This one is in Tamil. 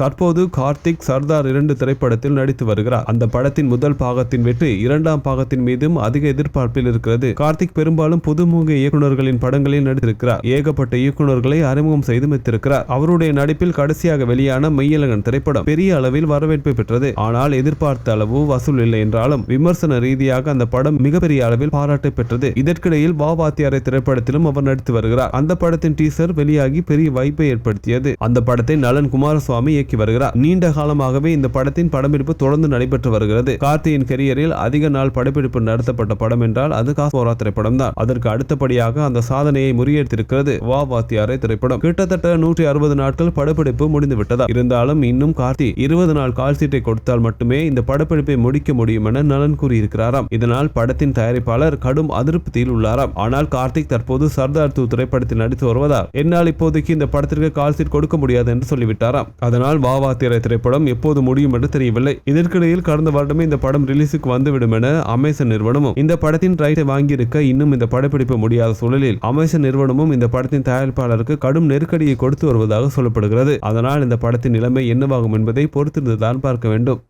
தற்போது கார்த்திக் சர்தார் இரண்டு திரைப்படத்தில் நடித்து வருகிறார். அந்த படத்தின் முதல் பாகத்தின் வெற்றி இரண்டாம் பாகத்தின் மீதும் அதிக எதிர்பார்ப்பில் இருக்கிறது. கார்த்திக் பெரும்பாலும் புதுமுக இயக்குநர்களின் படங்களில் நடித்திருக்கிறார். ஏகப்பட்ட இயக்குநர்களை அறிமுகம் செய்து வைத்திருக்கிறார். அவருடைய நடிப்பில் கடைசியாக வெளியான மெய்யழகன் திரைப்படம் பெரிய அளவில் வரவேற்பு பெற்றது. ஆனால் எதிர்பார்த்த அளவு வசூல் இல்லை என்றாலும் விமர்சன ரீதியாக அந்த படம் மிகப்பெரிய அளவில் பாராட்டை பெற்றது. இதற்கிடையில் வா வாத்தியாரை திரைப்படத்திலும் அவர் நடித்து வருகிறார். அந்த படத்தின் டீசர் வெளியாகி பெரிய வாய்ப்பை ஏற்படுத்தியது. அந்த படத்தை நலன் குமாரசுவாமி இயக்கி வருகிறார். நீண்ட காலமாகவே இந்த படத்தின் படப்பிடிப்பு தொடர்ந்து நடைபெற்று வருகிறது. கார்த்தியின் கெரியரில் அதிக நாள் படப்பிடிப்பு நடத்தப்பட்ட படம் என்றால் அது காசோரா திரைப்படம் தான். அதற்கு அடுத்தபடியாக அந்த சாதனையை முறியடித்திருக்கிறது வா வாத்தியாரை திரைப்படம். கிட்டத்தட்ட நூற்றி அறுபது நாட்கள் படப்பிடிப்பு முடிந்துவிட்டதா? இருந்தாலும் இன்னும் கார்த்தி இருபது நாள் கால் சீட்டை கொடுத்தால் மட்டுமே இந்த படப்பிடிப்பை முடிக்க முடியும் என நலன் கூறியிருக்கிறாராம். இதனால் படத்தின் தயாரிப்பாளர் கடும் அதிருப்தியில் உள்ளாராம். ஆனால் கார்த்திக் தற்போது சர்தார் டூ திரைப்படத்தில் நடித்து வருவதால் என்னால் இப்போதைக்கு இந்த படத்திற்கு கால் சீட் கொடுக்க முடியாது என்று சொல்லிவிட்டாராம். அதனால் வாவா திரை திரைப்படம் எப்போது முடியும் என்று தெரியவில்லை. இதற்கிடையில் கடந்த வருடமே இந்த படம் ரிலீஸுக்கு வந்துவிடும் என அமேசன் நிறுவனமும் இந்த படத்தின் ரைட்டை வாங்கியிருக்க இன்னும் இந்த படப்பிடிப்பு முடியாத சூழலில் அமேசன் நிறுவனமும் இந்த படத்தின் தயாரிப்பாளருக்கு கடும் நெருக்கடியை கொடுத்து வருவதாக சொல்லப்படுகிறது. அதனால் இந்த படத்தின் நிலைமை என்னவாகும் என்பதை பொறுத்திருந்துதான் பார்க்க வேண்டும்.